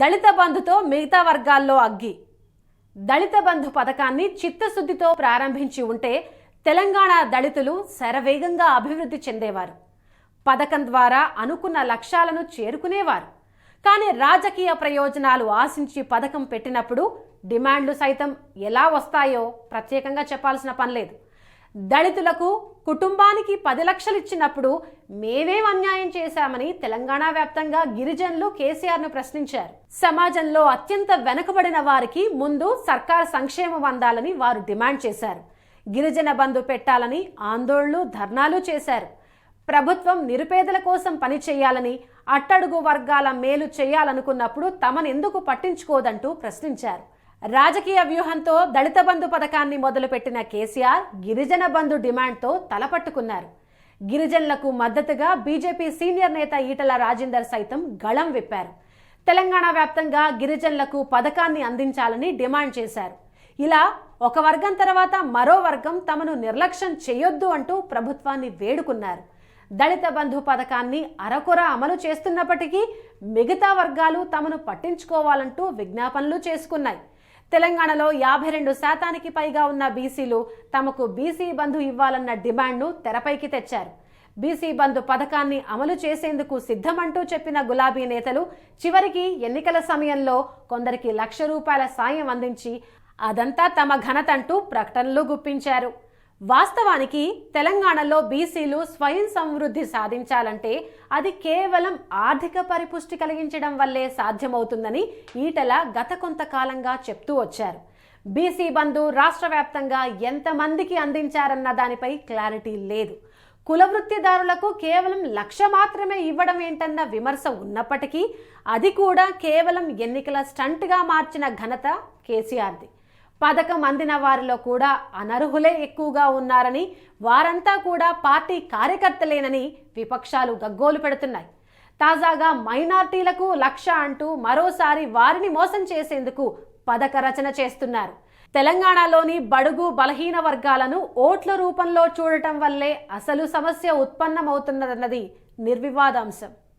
దళిత బంధుతో మిగతా వర్గాల్లో అగ్గి. దళిత బంధు పథకాన్ని చిత్తశుద్ధితో ప్రారంభించి ఉంటే తెలంగాణ దళితులు శరవేగంగా అభివృద్ధి చెందేవారు. పథకం ద్వారా అనుకున్న లక్ష్యాలను చేరుకునేవారు. కానీ రాజకీయ ప్రయోజనాలు ఆశించి పథకం పెట్టినప్పుడు డిమాండ్లు సైతం ఎలా వస్తాయో ప్రత్యేకంగా చెప్పాల్సిన పనిలేదు దళితులకు కుటుంబానికి పది లక్షలు ఇచ్చినప్పుడు మేమేం అన్యాయం చేశామని తెలంగాణ వ్యాప్తంగా గిరిజనులు కేసీఆర్ను ప్రశ్నించారు. సమాజంలో అత్యంత వెనుకబడిన వారికి ముందు సర్కార్ సంక్షేమం అందాలని వారు డిమాండ్ చేశారు. గిరిజన బంధు పెట్టాలని ఆందోళనలు ధర్నాలు చేశారు. ప్రభుత్వం నిరుపేదల కోసం పని చేయాలని అట్టడుగు వర్గాల మేలు చేయాలనుకున్నప్పుడు తమను ఎందుకు పట్టించుకోదంటూ ప్రశ్నించారు. రాజకీయ వ్యూహంతో దళిత బంధు పథకాన్ని మొదలుపెట్టిన కేసీఆర్ గిరిజన బంధు డిమాండ్తో తలపట్టుకున్నారు గిరిజనులకు మద్దతుగా బీజేపీ సీనియర్ నేత ఈటల రాజేందర్ సైతం గళం విప్పారు. తెలంగాణ వ్యాప్తంగా గిరిజనులకు పథకాన్ని అందించాలని డిమాండ్ చేశారు. ఇలా ఒక వర్గం తర్వాత మరో వర్గం తమను నిర్లక్ష్యం చేయొద్దు అంటూ ప్రభుత్వాన్ని వేడుకున్నారు. దళిత బంధు పథకాన్ని అరకొర అమలు చేస్తున్నప్పటికీ మిగతా వర్గాలు తమను పట్టించుకోవాలంటూ విజ్ఞాపనలు చేసుకున్నాయి. తెలంగాణలో యాభై రెండు శాతానికి పైగా ఉన్న బీసీలు తమకు బీసీ బంధు ఇవ్వాలన్న డిమాండ్ను తెరపైకి తెచ్చారు. బీసీ బంధు పథకాన్ని అమలు చేసేందుకు సిద్ధమంటూ చెప్పిన గులాబీ నేతలు చివరికి ఎన్నికల సమయంలో కొందరికి లక్ష రూపాయల సాయం అందించి అదంతా తమ ఘనతంటూ ప్రకటనలు గుప్పించారు. వాస్తవానికి తెలంగాణలో బీసీలు స్వయం సమృద్ధి సాధించాలంటే అది కేవలం ఆర్థిక పరిపుష్టి కలిగించడం వల్లే సాధ్యమవుతుందని ఈటల గత కొంతకాలంగా చెప్తూ వచ్చారు. బీసీ బంధు రాష్ట్ర వ్యాప్తంగా ఎంతమందికి అందించారన్న దానిపై క్లారిటీ లేదు. కుల వృత్తిదారులకు కేవలం లక్ష మాత్రమే ఇవ్వడం ఏంటన్న విమర్శ ఉన్నప్పటికీ అది కూడా కేవలం ఎన్నికల స్టంట్గా మార్చిన ఘనత కేసీఆర్ది. పథకం అందిన వారిలో కూడా అనర్హులే ఎక్కువగా ఉన్నారని వారంతా కూడా పార్టీ కార్యకర్తలేనని విపక్షాలు గగ్గోలు పెడుతున్నాయి. తాజాగా మైనార్టీలకు లక్ష అంటూ మరోసారి వారిని మోసం చేసేందుకు పథక రచన చేస్తున్నారు. తెలంగాణలోని బడుగు బలహీన వర్గాలను ఓట్ల రూపంలో చూడటం వల్లే అసలు సమస్య ఉత్పన్నమవుతున్నదన్నది నిర్వివాదాంశం.